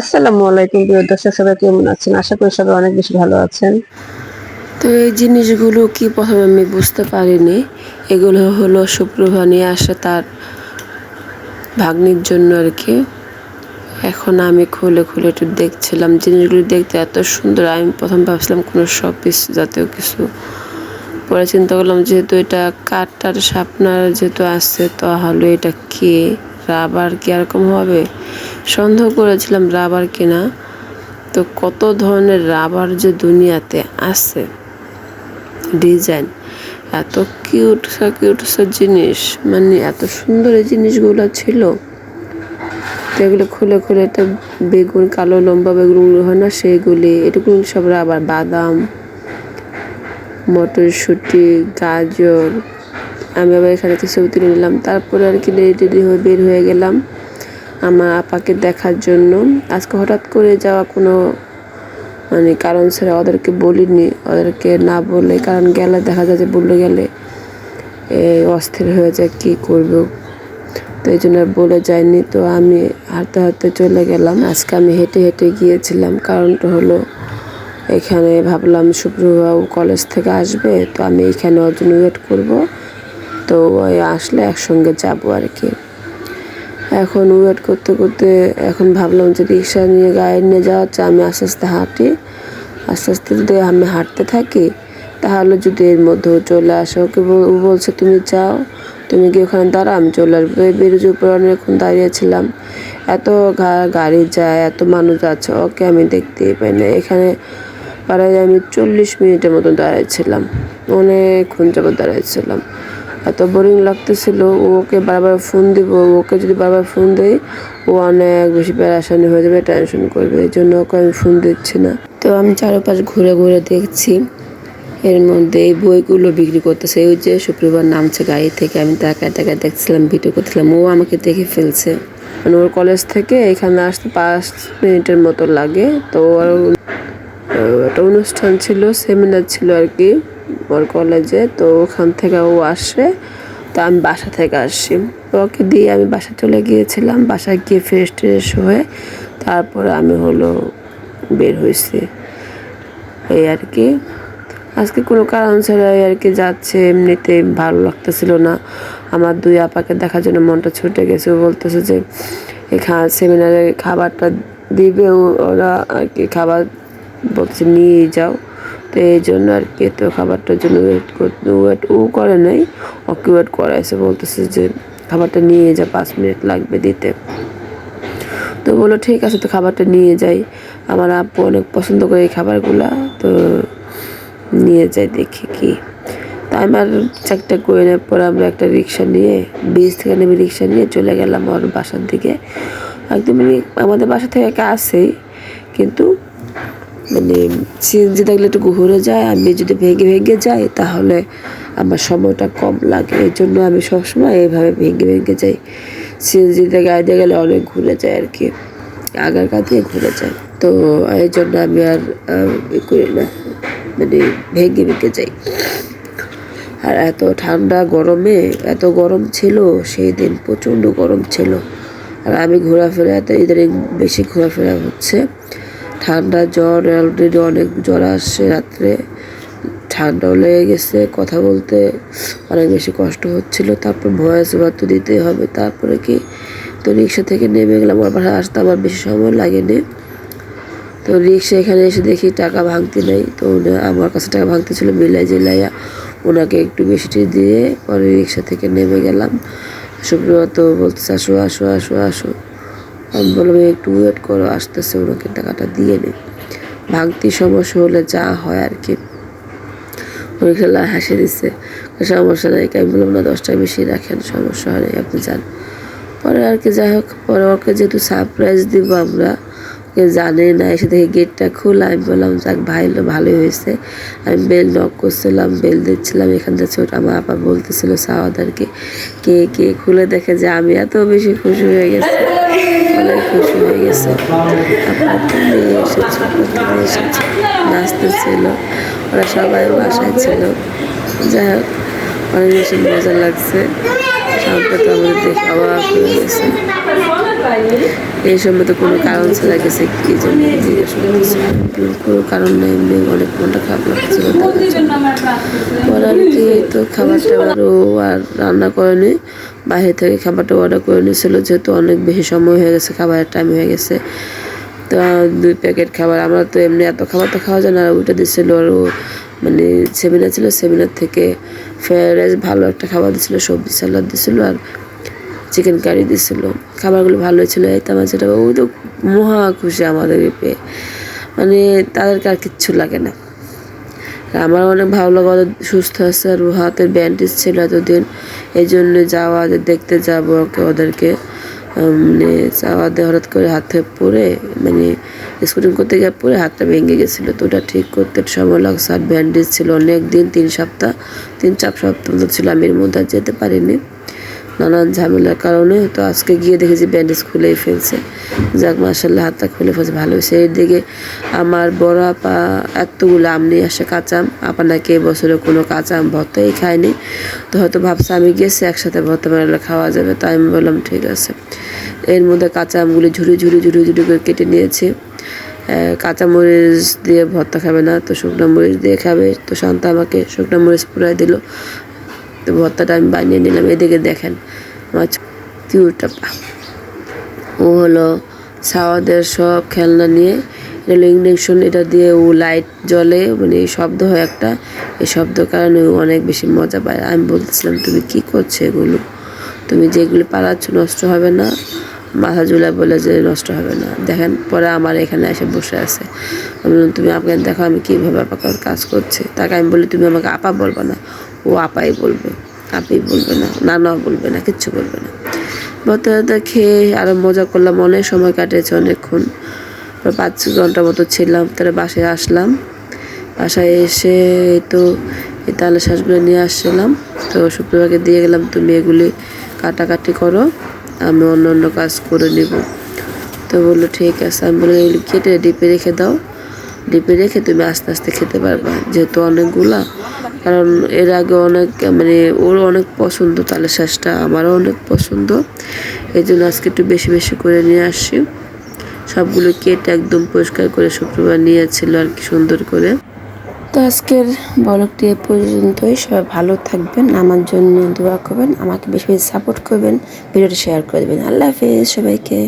আসসালামু আলাইকুম প্রিয় দর্শক, সবাই কেমন আছেন? আশা করি সবাই অনেক বেশি ভালো আছেন। তো এই জিনিসগুলো কি প্রথমে আমি বুঝতে পারিনি। এগুলো হলো সুপ্রভা নিয়ে আসে তার ভাগ্নির জন্য আর কি। এখন আমি খুলে খুলে একটু দেখছিলাম। জিনিসগুলো দেখতে এত সুন্দর, আমি প্রথম ভাবছিলাম কোনো শপিস জাতীয় কিছু পরে চিন্তা করলাম, যেহেতু এটা কাঠটার সাপনার যেহেতু আছে, তাহলে এটা কে? রাবার কি এরকম হবে? সন্দেহ করেছিলাম রাবার কিনা। তো কত ধরনের রাবার যে দুনিয়াতে আছে। ডিজাইন, এত কিউট কিউট জিনিস। মানে এত সুন্দর এই জিনিসগুলো ছিল। তো এগুলো খুলে খুলে একটা বেগুন, কালো, লম্বা বেগুনগুলো হয় না সেইগুলি। এটুকু সব রাবার, বাদাম, মটরশুঁটি, গাজর। আমি আবার এখানে কিছু তুলে নিলাম। তারপরে আর কি রেডি হয়ে বের হয়ে গেলাম। আমার আপাকে দেখার জন্য। আজকে হঠাৎ করে যাওয়া কোনো মানে কারণ ছাড়া ওদেরকে বলিনি, ওদেরকে না বলে, কারণ গেলে দেখা যায় যে বললে গেলে অস্থির হয়ে যায় কী করব। তো এই জন্য বলে যায়নি। তো আমি হাঁটতে হাঁটতে চলে গেলাম। আজকে আমি হেঁটে হেঁটে গিয়েছিলাম। কারণটা হলো এখানে ভাবলাম শুক্রবাবু কলেজ থেকে আসবে, তো আমি এখানে ওর জন্য ওয়েট করব। তো ওই আসলে একসঙ্গে যাব আর কি। এখন ওয়েট করতে করতে এখন ভাবলাম যে রিক্সা নিয়ে গাড়ি নিয়ে যাওয়া হচ্ছে, আমি আস্তে আস্তে হাঁটি। আস্তে আস্তে যদি আমি হাঁটতে থাকি, তাহলে যদি এর মধ্যেও চলে আসে, ওকে বলছে, তুমি যাও, তুমি কি ওখানে দাঁড়া আমি চলে আসব। এই ব্রিজের উপরে অনেকক্ষণ দাঁড়িয়েছিলাম। এত গাড়ি যায়, এত মানুষ যাচ্ছে ওকে আমি দেখতেই পাই না। এখানে প্রায় আমি চল্লিশ মিনিটের মতো দাঁড়িয়েছিলাম। অনেকক্ষণ যাবত দাঁড়িয়েছিলাম। এত বোরিং লাগতেছিল, ওকে বারবার ফোন দিব, ওকে যদি বারবার ফোন দিই, ও অনেক বেশি প্যারাশানি হয়ে যাবে টেনশন করবে, এই জন্য ওকে আমি ফোন দিচ্ছি না। তো আমি চারপাশ ঘুরে ঘুরে দেখছি, এর মধ্যে এই বইগুলো বিক্রি করতেছে ওই যে শুক্রবার নামছে গাড়ি থেকে আমি তাকায় টাকায় দেখছিলাম ভিডিও করছিলাম, ও আমাকে দেখে ফেলছে। মানে ওর কলেজ থেকে এখানে আসতে পাঁচ মিনিটের মতো লাগে, তো ওর একটা অনুষ্ঠান ছিল সেমিনার ছিল আর কি। ওর কলেজে তো ওখান থেকে ও আসে, তো আমি বাসা থেকে আসছি তো ওকে দিয়ে আমি বাসা চলে গিয়েছিলাম, বাসায় গিয়ে ফ্রেশ ট্রেশ হয়ে তারপরে আমি হলো বের হয়েছি। এই আর কি। আজকে কোনো কারণ ছাড়াই আর কি যাচ্ছে, এমনিতে ভালো লাগতেছিল না। আমার দুই আপাকে দেখার জন্য মনটা ছুটে গেছে। ও বলতেছে যে এই খা সেমিনারে খাবারটা দিবে ওরা আর কি খাবার বলছে নিয়ে যাও। তো এই জন্য আর কি তো খাবারটার জন্য ওয়েট করতে ওয়েট ও করে নাই। ওকে ওয়েট করাইছে, বলতেছে যে খাবারটা নিয়ে যা, পাঁচ মিনিট লাগবে দিতে। তো বলল, ঠিক আছে, তো খাবারটা নিয়ে যাই। আমার আপু অনেক পছন্দ করে এই খাবারগুলা, তো নিয়ে যাই দেখি কি। তা আমার চারটা করে নেওয়ার পর আমরা একটা রিক্সা নিয়ে ব্রিজ থেকে নেমে রিক্সা নিয়ে চলে গেলাম ওর বাসার দিকে। একদম মানে আমাদের বাসা থেকে কাছেই কিন্তু মানে সিএনজি থাকলে একটু ঘুরে যায়, আমি যদি ভেঙে ভেঙে যাই তাহলে আমার সময়টা কম লাগে। এই জন্য আমি সবসময় এইভাবে ভেঙে ভেঙে যাই। সিএনজিতে গাড়ি দিয়ে গেলে অনেক ঘুরে যায় আর কি আগার দিয়ে ঘুরে যায়। তো এই জন্য আমি আর করি না মানে ভেঙে ভেঙে যাই। আর এত ঠান্ডা গরমে, এত গরম ছিল, সেই দিন প্রচণ্ড গরম ছিল। আর আমি ঘোরাফেরা, এত ইদানিং বেশি ঘোরাফেরা হচ্ছে। ঠান্ডা জ্বর অলরেডি অনেক জ্বর আসছে রাত্রে। ঠান্ডাও লেগে গেছে, কথা বলতে অনেক বেশি কষ্ট হচ্ছিল। তারপর ভয়েস ওভার তো দিতেই হবে। তারপরে কি? তো রিক্সা থেকে নেমে গেলাম, আবার আসতে আমার বেশি সময় লাগেনি। তো রিক্সা এখানে এসে দেখি টাকা ভাঙতে নেই। তো আমার কাছে টাকা ভাঙতে ছিল মিলাই জিলাইয়া ওনাকে একটু বেশিটি দিয়ে পরে রিক্সা থেকে নেমে গেলাম। সুপ্রভাত বলতেছে, আসো আসো আসো আসো। আমি বললাম একটু ওয়েট করো, আসতেছে ওনাকে টাকাটা দিয়ে নে। ভাঙতি সমস্যা হলে যা হয় আর কি। উনি খেলা হাসি দিচ্ছে সমস্যা নাই আমি বললাম, না দশ টাকা বেশি রাখেন, সমস্যা হয় আপনি যান। পরে আর কি, যাই হোক, পরে ওকে যেহেতু সারপ্রাইজ দিব আমরা, ওকে জানে না, এসে দেখে গেটটা খোলা, আমি বললাম, যাক, ভাই ভালোই হয়েছে। আমি বেল নক করছিলাম বেল দিচ্ছিলাম, এখান থেকে ছোট আমার আপা বলতেছিল সাওয়াদারকে কে কে খুলে দেখে যে আমি এত বেশি খুশি হয়ে গেছি। অনেক খুশি গেছে। আপনার এসেছে প্রথমে এসেছে নাচতেছিল, ওরা সবাই বাসায় ছিল। যাই হোক, অনেক বেশি মজা লাগছে। সবটা তো আমাদের দেখে অবাক হয়ে গেছে। এই সময় তো কোনো কারণ ছাড়া গেছে কি জন্য কোনো কারণ নেই অনেক মনটা খারাপ লাগছিল পরে কি তো খাবার টাবারও আর রান্না করেনি বাইরে থেকে খাবারটা অর্ডার করে নিয়েছিল যেহেতু অনেক বেশি সময় হয়ে গেছে, খাবারের টাইম হয়ে গেছে। তো দুই প্যাকেট খাবার, আমরা তো এমনি এত খাবার তো খাওয়া যায় না ওইটা দিচ্ছিল আর মানে সেমিনার ছিল, সেমিনার থেকে ফ্রাইড রাইস ভালো একটা খাবার দিছিল, সবজি স্যালাড দিছিল, আর চিকেন কারি দিছিল। খাবারগুলো ভালোই ছিল তো আমার যেটা ও তো মহা খুশি আমাদের পেয়ে। মানে তাদেরকে আর কিচ্ছু লাগে না। আমার অনেক ভালো লাগা, ওদের সুস্থ আছে, আর হাতের ব্যান্ডেজ ছিল এতদিন। এই জন্য যাওয়া দেখতে যাব ওকে, ওদেরকে। মানে যাওয়া দিয়ে হঠাৎ করে হাতে পরে মানে স্কুটিং করতে গিয়ে পরে হাতটা ভেঙে গেছিল। তো ওটা ঠিক করতে সময় লাগছে, আর ব্যান্ডেজ ছিল অনেক দিন তিন সপ্তাহ, তিন চার সপ্তাহ মতো ছিল, আমি এর মধ্যে যেতে পারিনি। নানান ঝামেলার কারণে তো আজকে গিয়ে দেখেছি ব্যান্ডেজ খুলেই ফেলছে। যাক মার্শাল্লাহ হাতটা খুলে ফেলছে, ভালো সেই দিকে আমার বড় আপা এতগুলো আম নিয়ে আসে কাঁচাম আপা নাকি এবছরে কোনো কাঁচাম ভর্তাই খায়নি। তো হয়তো ভাবছে আমি গেছি, একসাথে ভর্তা বানালে খাওয়া যাবে। তাই আমি বললাম, ঠিক আছে। এর মধ্যে কাঁচা আমগুলি ঝুড়ি ঝুড়ি ঝুড়ি ঝুড়ি করে কেটে নিয়েছি। কাঁচা মরিচ দিয়ে ভর্তা খাবে না, তো শুকনো মরিচ দিয়ে খাবে। তো শান্ত আমাকে শুকনো মরিচ পুরাই দিল। তো ভর্তাটা আমি বানিয়ে নিলাম, এদিকে দেখেন আমার কিউটা পা। ও হলো সাওয়াদের সব খেলনা নিয়ে হলো ইঞ্জেকশন এটা দিয়ে ও লাইট জ্বলে মানে এই শব্দ হয় একটা, এই শব্দ কারণে ও অনেক বেশি মজা পায়। আমি বলতেছিলাম, তুমি কি করছ এগুলো? তুমি যেগুলো পালাচ্ছ নষ্ট হবে না। মাথা ঝুলা বলে যে, নষ্ট হবে না। দেখেন, পরে আমার এখানে এসে বসে আছে। আমি তুমি আপনাকে দেখো আমি কীভাবে আপাকে কাজ করছি। তাকে আমি বলি, তুমি আমাকে আপা বলবে না। ও আপাই বলবে আপি বলবে না নানাও বলবে না, কিচ্ছু বলবে না। ভর্তা খেয়ে আরও মজা করলাম, অনেক সময় কাটিয়েছে অনেকক্ষণ। পাঁচ ছ ঘণ্টা মতো ছিলাম, তারপরে বাসায় আসলাম। বাসায় এসে তো এই তালে শ্বাসগুলো নিয়ে আসছিলাম। তো শুক্রবারকে দিয়ে গেলাম, তুমি এগুলি কাটাকাটি করো, আমি অন্য অন্য কাজ করে নিব। তো বলল, ঠিক আছে। আমি বললাম, এগুলি কেটে ডিপে রেখে দাও। ডিপে রেখে তুমি আস্তে আস্তে খেতে পারবা, যেহেতু অনেকগুলা। কারণ এর আগে অনেক মানে ওর অনেক পছন্দ তালে শ্বাসটা আমারও অনেক পছন্দ। এই জন্য আজকে একটু বেশি বেশি করে নিয়ে আসছি সবগুলো কেটে একদম পরিষ্কার করে শুক্রবার নিয়েছিল আর কি, সুন্দর করে। তো আজকের ব্লগটি এ পর্যন্তই। সবাই ভালো থাকবেন, আমার জন্য দোয়া করবেন, আমাকে বেশি বেশি সাপোর্ট করবেন, ভিডিওটি শেয়ার করে দেবেন। আল্লাহ হাফেজ সবাইকে।